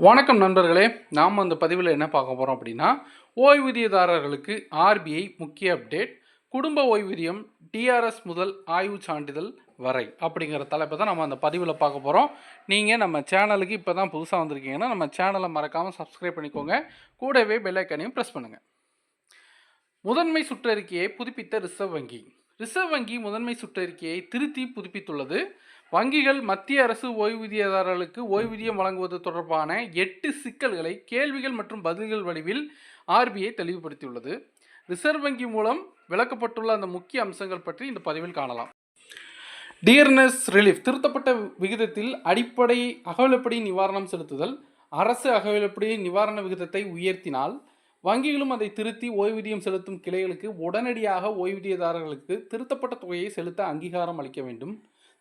வணக்கம் நண்பர்களே நாம் அந்த பதிவில் என்ன பார்க்க போகிறோம் அப்படின்னா ஓய்வூதியதாரர்களுக்கு ஆர்பிஐ முக்கிய அப்டேட் குடும்ப ஓய்வூதியம் டிஆர்எஸ் முதல் ஆய்வு சான்றிதழ் வரை அப்படிங்கிற தலைப்பை தான் நம்ம அந்த பதிவில் பார்க்க போகிறோம் நீங்கள் நம்ம சேனலுக்கு இப்போ தான் புதுசாக வந்திருக்கீங்கன்னா நம்ம சேனலை மறக்காமல் சப்ஸ்கிரைப் பண்ணிக்கோங்க. கூடவே பெல்லைக்கனையும் ப்ரெஸ் பண்ணுங்கள் முதன்மை சுற்றறிக்கையை புதுப்பித்த ரிசர்வ் வங்கி. ரிசர்வ் வங்கி முதன்மை சுற்றறிக்கையை திருத்தி புதுப்பித்துள்ளது. வங்கிகள் மத்திய அரசு ஓய்வூதியதாரர்களுக்கு ஓய்வூதியம் வழங்குவது தொடர்பான எட்டு சிக்கல்களை கேள்விகள் மற்றும் பதில்கள் வடிவில் ஆர்பிஐ தெளிவுபடுத்தியுள்ளது. ரிசர்வ் வங்கி மூலம் விளக்கப்பட்டுள்ள அந்த முக்கிய அம்சங்கள் பற்றி இந்த பதிவில் காணலாம். டியர்னஸ் ரிலீஃப் திருத்தப்பட்ட விகிதத்தில் அடிப்படை அகவலப்படி நிவாரணம் செலுத்துதல் அரசு அகவலப்படி நிவாரண விகிதத்தை உயர்த்தினால் வங்கிகளும் அதை திருத்தி ஓய்வூதியம் செலுத்தும் கிளைகளுக்கு உடனடியாக ஓய்வூதியதாரர்களுக்கு திருத்தப்பட்ட தொகையை செலுத்த அங்கீகாரம் அளிக்க வேண்டும்.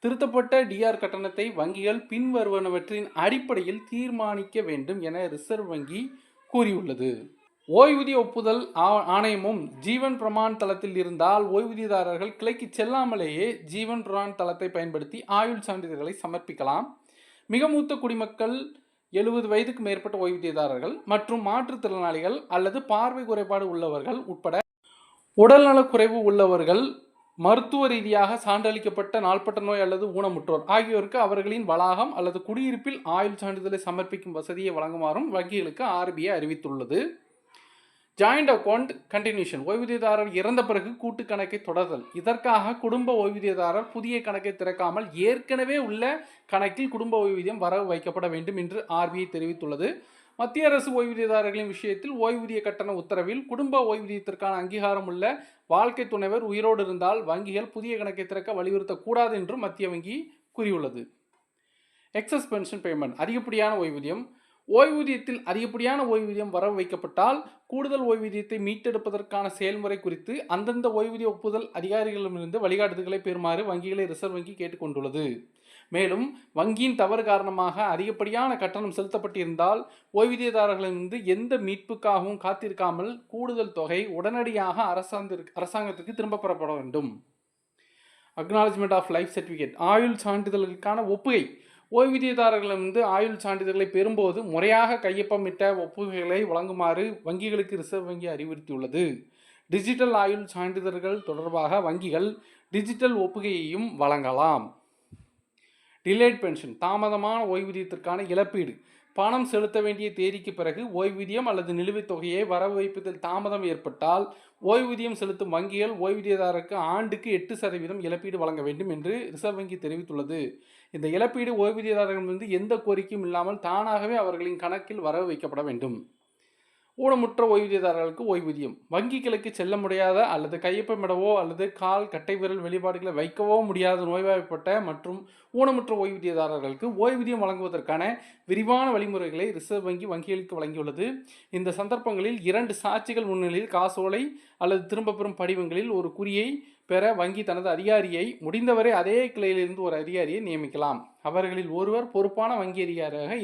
திருத்தப்பட்ட டிஆர் கட்டணத்தை வங்கிகள் பின்வருவனவற்றின் அடிப்படையில் தீர்மானிக்க வேண்டும் என ரிசர்வ் வங்கி கூறியுள்ளது. ஓய்வூதிய ஒப்புதல் ஆ- ஆணையமும் ஜீவன் பிரமான் தளத்தில் இருந்தால் ஓய்வூதியதாரர்கள் கிளைக்கு செல்லாமலேயே ஜீவன் பிரமான் தளத்தை பயன்படுத்தி ஆயுள் சான்றிதழ்களை சமர்ப்பிக்கலாம். மிக மூத்த குடிமக்கள் எழுபது வயதுக்கு மேற்பட்ட ஓய்வூதியதாரர்கள் மற்றும் மாற்றுத்திறனாளிகள் அல்லது பார்வை குறைபாடு உள்ளவர்கள் உட்பட உடல்நலக் குறைவு உள்ளவர்கள் மருத்துவ ரீதியாக சான்றளிக்கப்பட்ட நாள்பட்ட நோய் அல்லது ஊனமுற்றோர் ஆகியோருக்கு அவர்களின் வளாகம் அல்லது குடியிருப்பில் ஆயுள் சான்றிதழை சமர்ப்பிக்கும் வசதியை வழங்குமாறும் வங்கிகளுக்கு ஆர்பிஐ அறிவித்துள்ளது. ஜாயிண்ட் அக்கௌண்ட் கண்டினியூஷன் ஓய்வூதியதாரர் இறந்த பிறகு கூட்டு கணக்கை தொடர்தல். இதற்காக குடும்ப ஓய்வூதியதாரர் புதிய கணக்கை திறக்காமல் ஏற்கனவே உள்ள கணக்கில் குடும்ப ஓய்வூதியம் வரவு வைக்கப்பட வேண்டும் என்று ஆர்பிஐ தெரிவித்துள்ளது. மத்திய அரசு ஓய்வூதியதாரர்களின் விஷயத்தில் ஓய்வூதிய கட்டண உத்தரவில் குடும்ப ஓய்வூதியத்திற்கான அங்கீகாரம் உள்ள வாழ்க்கை துணைவர் உயிரோடு இருந்தால் வங்கிகள் புதிய கணக்கை திறக்க வலியுறுத்தக்கூடாது என்றும் மத்திய வங்கி கூறியுள்ளது. எக்ஸஸ் பென்ஷன் பேமெண்ட் அதிகப்படியான ஓய்வூதியம் ஓய்வூதியத்தில் அதிகப்படியான ஓய்வூதியம் வர வைக்கப்பட்டால் கூடுதல் ஓய்வூதியத்தை மீட்டெடுப்பதற்கான செயல்முறை குறித்து அந்தந்த ஓய்வூதிய ஒப்புதல் அதிகாரிகளிடமிருந்து வழிகாட்டுதல்களை பெறுமாறு வங்கிகளை ரிசர்வ் வங்கி கேட்டுக்கொண்டுள்ளது. மேலும் வங்கியின் தவறு காரணமாக அதிகப்படியான கட்டணம் செலுத்தப்பட்டிருந்தால் ஓய்வூதியதாரர்களிடமிருந்து எந்த மீட்புக்காகவும் காத்திருக்காமல் கூடுதல் தொகை உடனடியாக அரசாங்கத்திற்கு அரசாங்கத்திற்கு திரும்ப பெறப்பட வேண்டும். அக்னாலஜ்மெண்ட் ஆஃப் லைஃப் சர்டிஃபிகேட் ஆயுள் சான்றிதழ்களுக்கான ஒப்புகை. ஓய்வூதியதாரர்களிடமிருந்து ஆயுள் சான்றிதழ்களை பெறும்போது முறையாக கையொப்பமிட்ட ஒப்புகைகளை வழங்குமாறு வங்கிகளுக்கு ரிசர்வ் வங்கி அறிவுறுத்தியுள்ளது. டிஜிட்டல் ஆயுள் சான்றிதழ்கள் தொடர்பாக வங்கிகள் டிஜிட்டல் ஒப்புகையையும் வழங்கலாம். டிலேட் பென்ஷன் தாமதமான ஓய்வூதியத்திற்கான இழப்பீடு. பணம் செலுத்த வேண்டிய தேதிக்கு பிறகு ஓய்வூதியம் அல்லது நிலுவைத் தொகையை வரவு வைப்பதில் தாமதம் ஏற்பட்டால் ஓய்வூதியம் செலுத்தும் வங்கிகள் ஓய்வூதியதாரருக்கு ஆண்டுக்கு எட்டு சதவீதம் இழப்பீடு வழங்க வேண்டும் என்று ரிசர்வ் வங்கி தெரிவித்துள்ளது. இந்த இழப்பீடு ஓய்வூதியதாரர்களிடமிருந்து எந்த கோரிக்கையும் இல்லாமல் தானாகவே அவர்களின் கணக்கில் வரவு வைக்கப்பட வேண்டும். ஊனமுற்ற ஓய்வூதியதாரர்களுக்கு ஓய்வூதியம். வங்கி கிளைக்கு செல்ல முடியாத அல்லது கையொப்பமிடவோ அல்லது கால் கட்டை விரல் வெளிப்பாடுகளை வைக்கவோ முடியாத நோய்வாய்ப்பட்ட மற்றும் ஊனமுற்ற ஓய்வூதியதாரர்களுக்கு ஓய்வூதியம் வழங்குவதற்கான விரிவான வழிமுறைகளை ரிசர்வ் வங்கி வங்கிகளுக்கு வழங்கியுள்ளது. இந்த சந்தர்ப்பங்களில் இரண்டு சாட்சிகள் முன்னிலையில் காசோலை அல்லது திரும்பப் பெறும் படிவங்களில் ஒரு குறியை பெற வங்கி தனது அதிகாரியை முடிந்தவரை அதே கிளையிலிருந்து ஒரு அதிகாரியை நியமிக்கலாம். அவர்களில் ஒருவர் பொறுப்பான வங்கி அதிகாரியாக